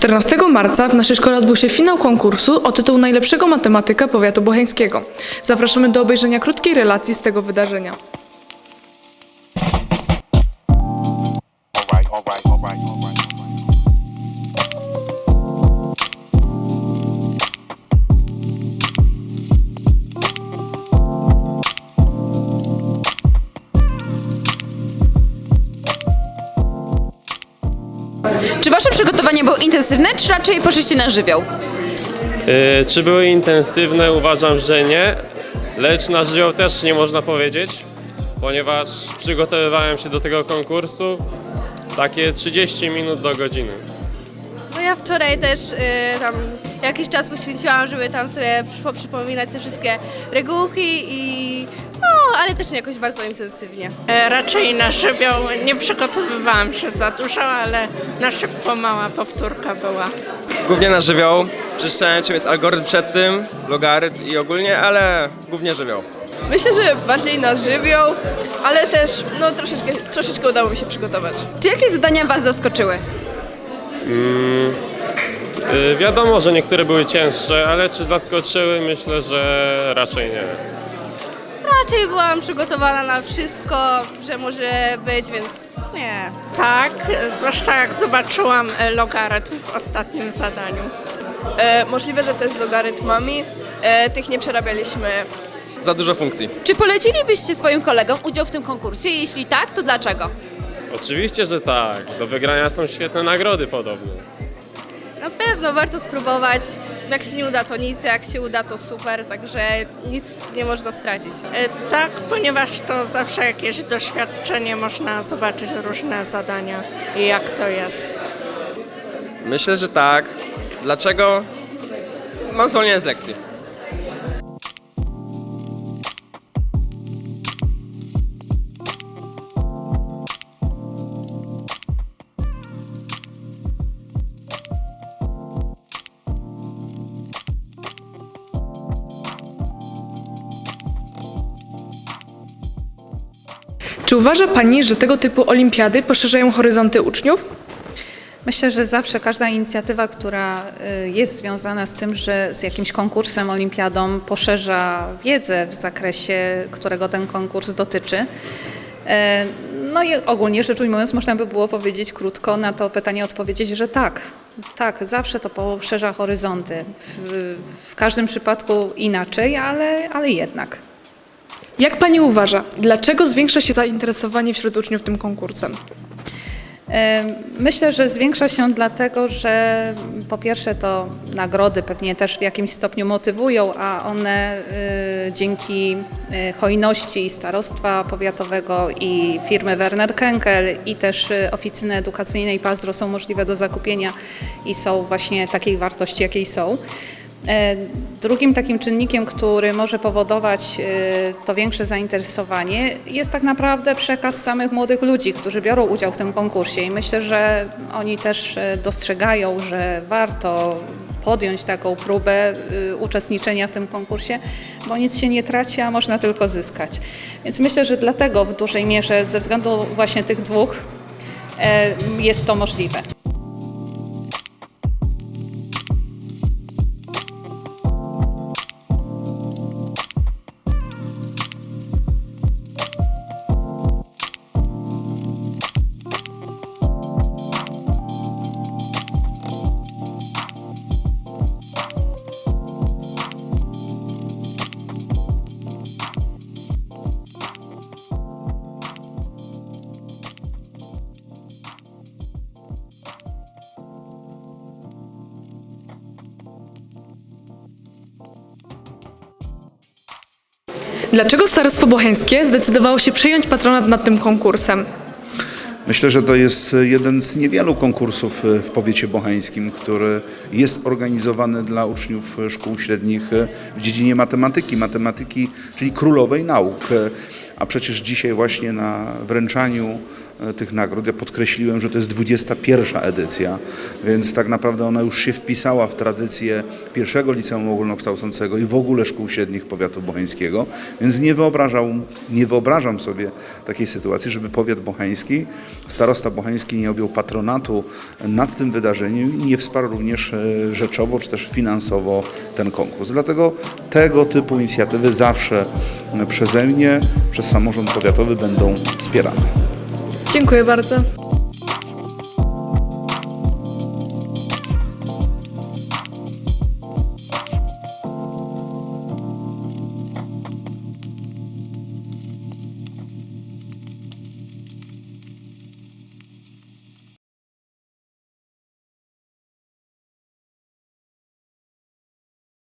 14 marca w naszej szkole odbył się finał konkursu o tytuł najlepszego matematyka powiatu bocheńskiego. Zapraszamy do obejrzenia krótkiej relacji z tego wydarzenia. Wasze przygotowania było intensywne, czy raczej poszliście na żywioł? Y, Czy były intensywne? Uważam, że nie, lecz na żywioł też nie można powiedzieć, ponieważ przygotowywałem się do tego konkursu takie 30 minut do godziny. No ja wczoraj też y, tam jakiś czas poświęciłam, żeby tam sobie przypo- przypominać te wszystkie regułki i ale też nie jakoś bardzo intensywnie. E, Raczej na żywioł nie przygotowywałam się za dużo, ale na szybko mała powtórka była. Głównie na żywioł. Przeczytałem czym jest algorytm przed tym, logarytm i ogólnie, ale głównie żywioł. Myślę, że bardziej na żywioł, ale też no, troszeczkę, troszeczkę udało mi się przygotować. Czy jakieś zadania was zaskoczyły? Y, Wiadomo, że niektóre były cięższe, ale czy zaskoczyły? Myślę, że raczej nie. Raczej byłam przygotowana na wszystko, że może być, więc nie. Tak, zwłaszcza jak zobaczyłam e, logarytm w ostatnim zadaniu. E, możliwe, że te z logarytmami, e, tych nie przerabialiśmy. Za dużo funkcji. Czy polecilibyście swoim kolegom udział w tym konkursie? Jeśli tak, to dlaczego? Oczywiście, że tak. Do wygrania są świetne nagrody podobno. Na pewno warto spróbować. Jak się nie uda, to nic, jak się uda, to super, także nic nie można stracić. E, Tak, ponieważ to zawsze jakieś doświadczenie, można zobaczyć różne zadania i jak to jest. Myślę, że tak. Dlaczego? Mam zwolnienie z lekcji. Czy uważa Pani, że tego typu olimpiady poszerzają horyzonty uczniów? Myślę, że zawsze każda inicjatywa, która y, jest związana z tym, że z jakimś konkursem, olimpiadą poszerza wiedzę w zakresie, którego ten konkurs dotyczy. E, No i ogólnie rzecz ujmując, można by było powiedzieć krótko na to pytanie odpowiedzieć, że tak. Tak, zawsze to poszerza horyzonty. W, w każdym przypadku inaczej, ale, ale jednak. Jak Pani uważa, dlaczego zwiększa się zainteresowanie wśród uczniów tym konkursem? E, Myślę, że zwiększa się dlatego, że po pierwsze to nagrody pewnie też w jakimś stopniu motywują, a one y, dzięki y, hojności starostwa powiatowego i firmy Werner Kenkel i też oficyny edukacyjnej Pazdro są możliwe do zakupienia i są właśnie takiej wartości, jakiej są. E, Drugim takim czynnikiem, który może powodować e, to większe zainteresowanie, jest tak naprawdę przekaz samych młodych ludzi, którzy biorą udział w tym konkursie. I myślę, że oni też e, dostrzegają, że warto podjąć taką próbę uczestniczenia w tym konkursie, bo nic się nie traci, a można tylko zyskać. Więc myślę, że dlatego w dużej mierze, ze względu właśnie tych dwóch, jest to możliwe. Dlaczego Starostwo Bocheńskie zdecydowało się przejąć patronat nad tym konkursem? Myślę, że to jest jeden z niewielu konkursów e, w powiecie bocheńskim, który jest organizowany dla uczniów szkół średnich e, w dziedzinie matematyki, matematyki, czyli królowej nauk. E, A przecież dzisiaj właśnie na wręczaniu e, tych nagród. Ja podkreśliłem, że to jest 21 edycja, więc tak naprawdę ona już się wpisała w tradycję pierwszego liceum ogólnokształcącego i w ogóle szkół średnich powiatu bocheńskiego, więc nie, wyobrażał, nie wyobrażam sobie takiej sytuacji, żeby powiat bocheński, starosta bocheński nie objął patronatu nad tym wydarzeniem i nie wsparł również e, rzeczowo czy też finansowo ten konkurs. Dlatego tego typu inicjatywy zawsze e, przeze mnie, przez samorząd powiatowy będą wspierane. Dziękuję bardzo.